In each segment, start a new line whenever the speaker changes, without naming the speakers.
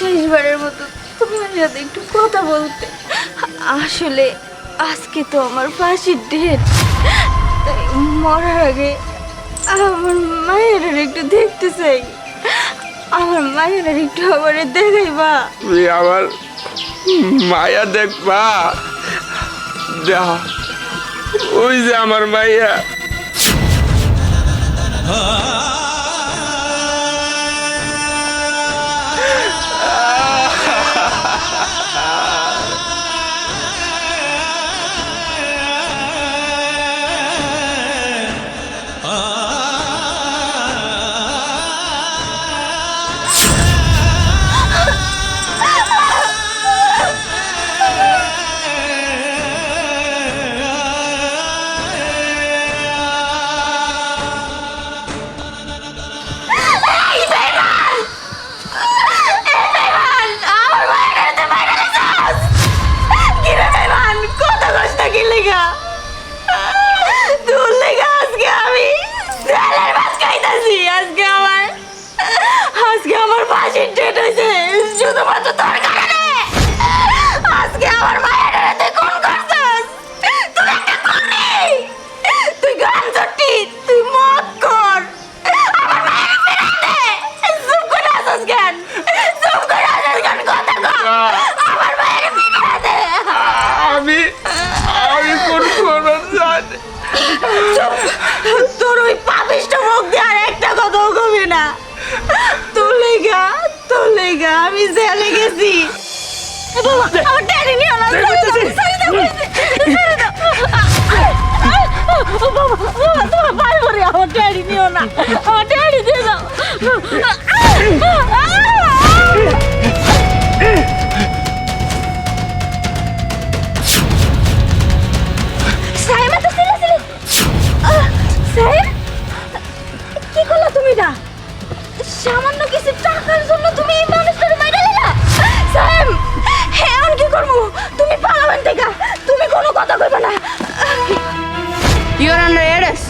শেষবারের মতো তোমার সাথে একটু কথা বলতে। আসলে আজকে তো আমার ফাঁসির ডেট তাই মরার আগে আমার মায়ের একটু দেখতে চাই। আমার মায়ের একটু আবার দেখাইবা।
তুই আমার মায়া দেখবা। দেখ ওই যে আমার মাইয়া
তোর ওই পাপিষ্ট মুখ দিয়ে আর একটা কথাও কমে না। তোর লেগা তোর লেগা আমি জেলে গেছি। আমার ড্যাডি নিয়ে করলা সামান্য কিছু টাকার জন্য তুমি এই মানুষটাকে মাইরা দিলা সাইম এখন কি করব? তুমি পালাবেন থেকে। তুমি কোনো কথা কইবে না।
ইউর আন্ডার অ্যারেস্ট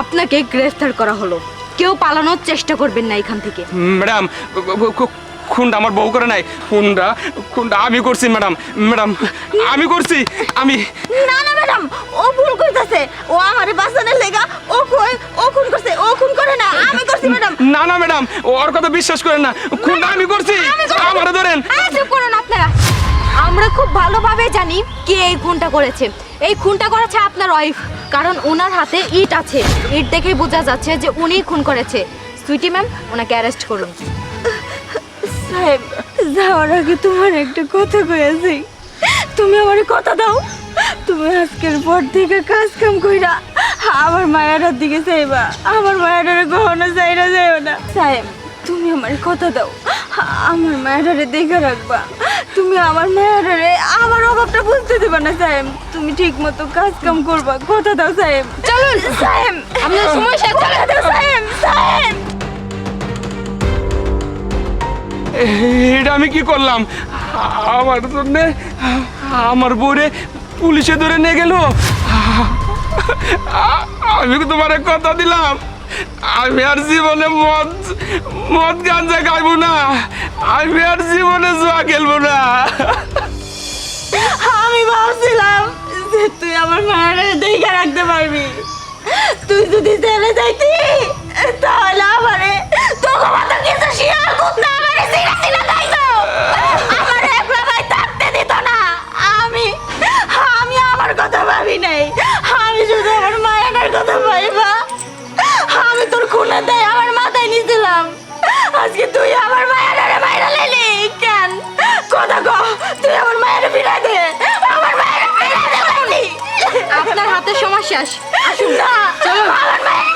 আপনাকে গ্রেফতার করা হলো। কেউ পালানোর চেষ্টা করবেন না এখান থেকে।
ম্যাডাম খুনটা আমার বউ করে নাই। খুনটা খুনটা আমি করছি ম্যাডাম ম্যাডাম আমি করছি আমি
না না ম্যাডাম ও ভুল কইতাছে ও আমারে বাঁচানোর লেগা ও কই ও খুন করছে ও খুন করে না আমি করছি ম্যাডাম।
না না ম্যাডাম ওর কথা বিশ্বাস করেন না। খুনটা আমি করছি আমারে ধরেন।
চুপ করুন আপনারা। আমরা খুব ভালোভাবে জানি কে এই খুনটা করেছে। এই খুনটা করেছে আপনার ওয়াইফ কারণ ওনার হাতে ইট আছে। ইট দেখেই বোঝা যাচ্ছে যে উনিই খুন করেছে। সুইটি ম্যাম ওনাকে অ্যারেস্ট করুন।
সাহেব যাওয়ার আগে তোমার একটা কথা কয়েছি তুমি আমার কথা দাও। তুমি আজকের পর থেকে কাজ কাম কইরা আমার মায়াটার দিকে চাইবা। আমার মায়াটারে কখনো চাইরা যাইও না। সাহেব তুমি আমার কথা দাও। আমার মায়াটারে দেখে রাখবা। তুমি আমার মায়াটারে আমার অভাবটা বুঝতে দেবা না সাহেব। তুমি ঠিক মতো কাজ কাম করবা। কথা দাও সাহেব। চলুন। সাহেব
আপনার হলো।
কথা দাও সাহেব। সাহেব
এটা আমি কি করলাম? আমার জন্য আমার বউরে পুলিশে ধরে নিয়ে গেল। আমি তোমার কথা দিলাম? আমি আর জীবনে মদ মদ গাঞ্জা খাইবো না। আমি আর জীবনে জুয়া খেলব না।
আমি ভাবছিলাম যে তুই আমার মায়ের দেখে রাখতে পারবি। তুই যদি জেলে যাইতি, তাহলে আমারে তোকে কিছু শিয়াল আমার একলা ভাই থাকতে দিত না। আমি আমি আমার কথা ভাবি নাই। আমি শুধু আমার মায়ের কথা ভাইবা। আমি তোর দেয় আমার মাথায় নিয়েছিলাম আজকে তুই আমার মায়ের মায়েরা লেলি কেন? কথা কো তুই আমার মায়ের ফিরা দে। আমার মায়ের দে
আপনার হাতে শেষ।
আসুন। না চলো আমার মায়ের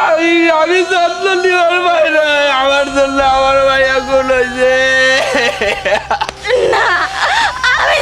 আমি আমি যত্ন নিবার ভাই আমার জন্য আমার ভাই এখন হয়েছে
না আমি